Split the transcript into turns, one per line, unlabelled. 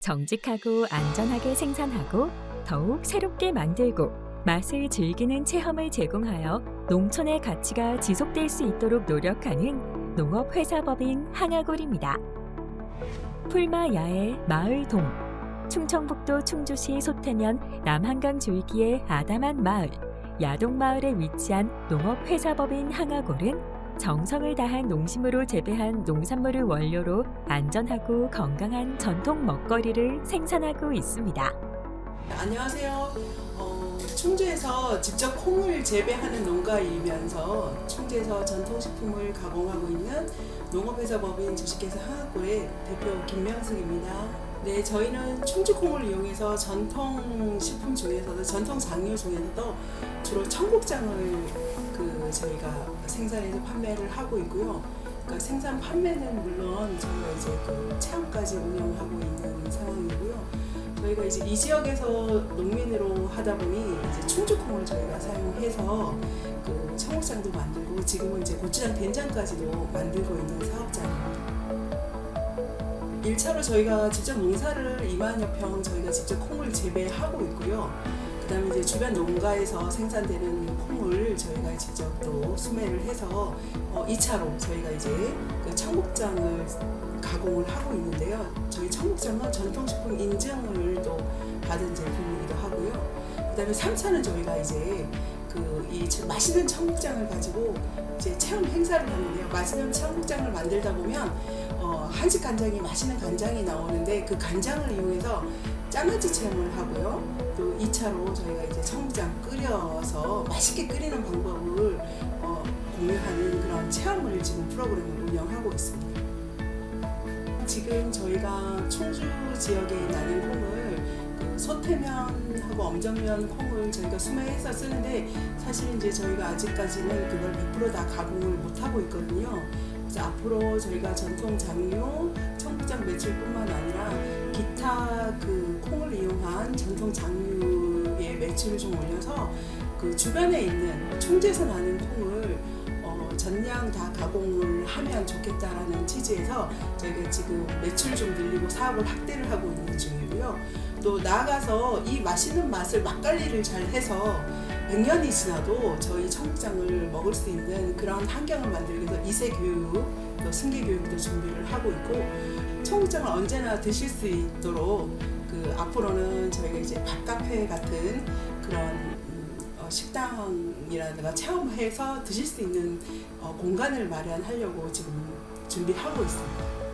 정직하고 안전하게 생산하고 더욱 새롭게 만들고 맛을 즐기는 체험을 제공하여 농촌의 가치가 지속될 수 있도록 노력하는 농업회사법인 항아골입니다. 풀마 야의 마을 동 충청북도 충주시 소태면 남한강 줄기의 아담한 마을 야동마을에 위치한 농업회사법인 항아골은 정성을 다한 농심으로 재배한 농산물을 원료로 안전하고 건강한 전통 먹거리를 생산하고 있습니다.
안녕하세요. 어, 충주에서 직접 콩을 재배하는 농가이면서 충주에서 전통식품을 가공하고 있는 농업회사 법인 주식회사 하나골의 대표 김명숙입니다. 네, 저희는 충주 콩을 이용해서 전통 식품 중에서도 전통 장류 중에서도 주로 청국장을 그 저희가 생산해서 판매를 하고 있고요. 그러니까 생산 판매는 물론 저희가 이제 그 체험까지 운영하고 있는 상황이고요. 저희가 이제 이 지역에서 농민으로 하다 보니 이제 충주콩을 저희가 사용해서 그 청국장도 만들고 지금은 이제 고추장 된장까지도 만들고 있는 사업자입니다. 1차로 저희가 직접 농사를 2만여 평 저희가 직접 콩을 재배하고 있고요. 그다음에 이제 주변 농가에서 생산되는 콩을 저희가 직접 또 수매를 해서 어, 2차로 저희가 이제 그 청국장을 가공을 하고 있는데요. 저희 청국장은 전통식품 인증을 또 받은 제품이기도 하고요. 그다음에 3차는 저희가 이제 그 이 맛있는 청국장을 가지고 이제 체험 행사를 하는데요. 맛있는 청국장을 만들다 보면 어, 한식 간장이 맛있는 간장이 나오는데 그 간장을 이용해서 짜맞이 체험을 하고요. 또 2차로 저희가 이제 청국장 끓여서 맛있게 끓이는 방법을 어, 공유하는 그런 체험을 지금 프로그램을 운영하고 있습니다. 지금 저희가 충주 지역에 나는 콩을 그 소태면하고 엄정면 콩을 저희가 수매해서 쓰는데 사실 이제 저희가 아직까지는 그걸 100%다 가공을 못 하고 있거든요. 그래서 앞으로 저희가 전통 장류, 청국장 매출뿐만 아니라 기타 그 콩을 이용한 전통 장류 의 매출을 좀 올려서 그 주변에 있는 충주에서 나는 콩을 어, 전량 다 가공을 하면 좋겠다라는 취지에서 저희가 지금 매출 좀 늘리고 사업을 확대를 하고 있는 중이고요. 또 나아가서 이 맛있는 맛을 맛관리를 잘 해서 100년이 지나도 저희 청국장을 먹을 수 있는 그런 환경을 만들기 위해서 이세 교육, 또 승계 교육도 준비를 하고 있고 청국장을 언제나 드실 수 있도록 그 앞으로는 저희가 이제 밥카페 같은 그런 음, 어, 식당이라든가 체험해서 드실 수 있는 어, 공간을 마련하려고 지금 준비하고 있습니다.